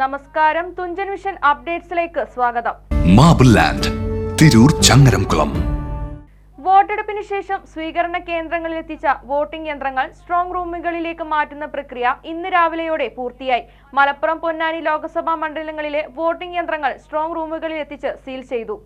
നമസ്കാരം. തുഞ്ചൻ മിഷൻ അപ്ഡേറ്റ്സിലേക്ക് സ്വാഗതം. മാബിൾ ലാൻഡ് തിരൂർ ചങ്ങരംകുളം. വോട്ടെടുപ്പിന് ശേഷം സ്വീകരണ കേന്ദ്രങ്ങളിൽ എത്തിച്ച വോട്ടിംഗ് യന്ത്രങ്ങൾ സ്ട്രോങ് റൂമുകളിലേക്ക് മാറ്റുന്ന പ്രക്രിയ ഇന്ന് രാവിലെയോടെ പൂർത്തിയായി. മലപ്പുറം പൊന്നാനി ലോക്സഭാ മണ്ഡലങ്ങളിലെ വോട്ടിംഗ് യന്ത്രങ്ങൾ സ്ട്രോങ് റൂമുകളിൽ എത്തിച്ച് സീൽ ചെയ്തു.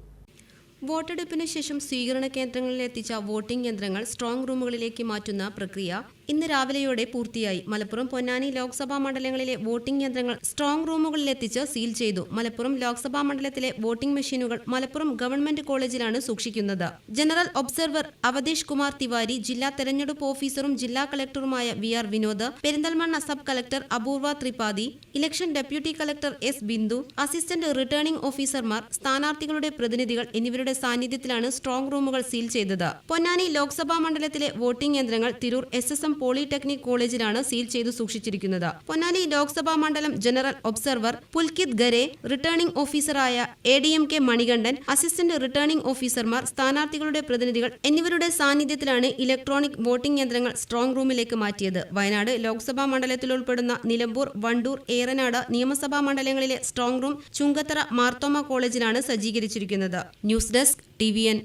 വോട്ടെടുപ്പിന് ശേഷം സ്വീകരണ കേന്ദ്രങ്ങളിൽ എത്തിച്ച വോട്ടിംഗ് യന്ത്രങ്ങൾ സ്ട്രോങ് റൂമുകളിലേക്ക് മാറ്റുന്ന പ്രക്രിയ ഇന്ന് രാവിലെയോടെ പൂർത്തിയായി. മലപ്പുറം പൊന്നാനി ലോക്സഭാ മണ്ഡലങ്ങളിലെ വോട്ടിംഗ് യന്ത്രങ്ങൾ സ്ട്രോങ് റൂമുകളിൽ എത്തിച്ച് സീൽ ചെയ്തു. മലപ്പുറം ലോക്സഭാ മണ്ഡലത്തിലെ വോട്ടിംഗ് മെഷീനുകൾ മലപ്പുറം ഗവൺമെന്റ് കോളേജിലാണ് സൂക്ഷിക്കുന്നത്. ജനറൽ ഒബ്സർവർ അവതേഷ് കുമാർ തിവാരി ജില്ലാ തെരഞ്ഞെടുപ്പ് ഓഫീസറും ജില്ലാ കളക്ടറുമായ V R Vinod Perinthalmanna sub collector Apoorva Tripathi election deputy collector S Bindu assistant returning ഓഫീസർമാർ സ്ഥാനാർത്ഥികളുടെ പ്രതിനിധികൾ എന്നിവരുടെ സാന്നിധ്യത്തിലാണ് സ്ട്രോങ് റൂമുകൾ സീൽ ചെയ്തത്. പൊന്നാനി ലോക്സഭാ മണ്ഡലത്തിലെ വോട്ടിംഗ് യന്ത്രങ്ങൾ Tirur S S M polytechnic കോളേജിലാണ് സീൽ ചെയ്തു സൂക്ഷിച്ചിരിക്കുന്നത്. പൊന്നാനി ലോക്സഭാ മണ്ഡലം general observer Pulkit Gare returning ഓഫീസറായ A D M K Manikandan assistant returning ഓഫീസർമാർ സ്ഥാനാർത്ഥികളുടെ പ്രതിനിധികൾ എന്നിവരുടെ സാന്നിധ്യത്തിലാണ് ഇലക്ട്രോണിക് വോട്ടിംഗ് യന്ത്രങ്ങൾ സ്ട്രോങ് റൂമിലേക്ക് മാറ്റിയത്. വയനാട് ലോക്സഭാ മണ്ഡലത്തിൽ ഉൾപ്പെടുന്ന നിലമ്പൂർ വണ്ടൂർ ഏറനാട് നിയമസഭാ മണ്ഡലങ്ങളിലെ സ്ട്രോങ് റൂം ചുങ്കത്തറ മാർത്തോമ കോളേജിലാണ് സജ്ജീകരിച്ചിരിക്കുന്നത്. News desk T V N.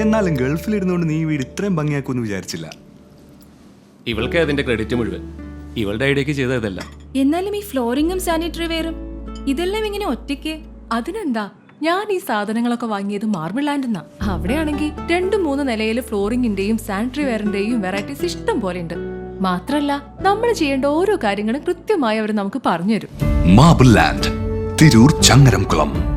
എന്നാലും ഗൾഫിലിരുന്നുകൊണ്ട് നീ വീട് ഇത്രയും ഭംഗിയാക്കുമെന്ന് വിചാരിച്ചില്ല. ഇവൾക്ക് അതിന്റെ ക്രെഡിറ്റ് മുഴുവൻ. ഇവളുടെ ഐഡിയക്ക് ചെയ്ത ഇതല്ല. എന്നാലും ഈ ഫ്ലോറിംഗും സാനിറ്ററി വെയറും ഇതെല്ലാം ഇങ്ങനെ ഒറ്റയ്ക്ക്? അതിനെന്താ? ഞാൻ ഈ സാധനങ്ങളൊക്കെ വാങ്ങിയത് മാർബിൾ ലാൻഡ് എന്നാ അവിടെയാണെങ്കിൽ രണ്ടു മൂന്ന് നിലയിൽ ഫ്ലോറിംഗിന്റെയും സാനിറ്ററി വെയറിന്റെയും വെറൈറ്റീസ് ഇഷ്ടം പോലെ ഉണ്ട്. മാത്രല്ല നമ്മൾ ചെയ്യേണ്ട ഓരോ കാര്യങ്ങളും കൃത്യമായി അവർ നമുക്ക് പറഞ്ഞുതരും. Marble land Tirur Changaramkulam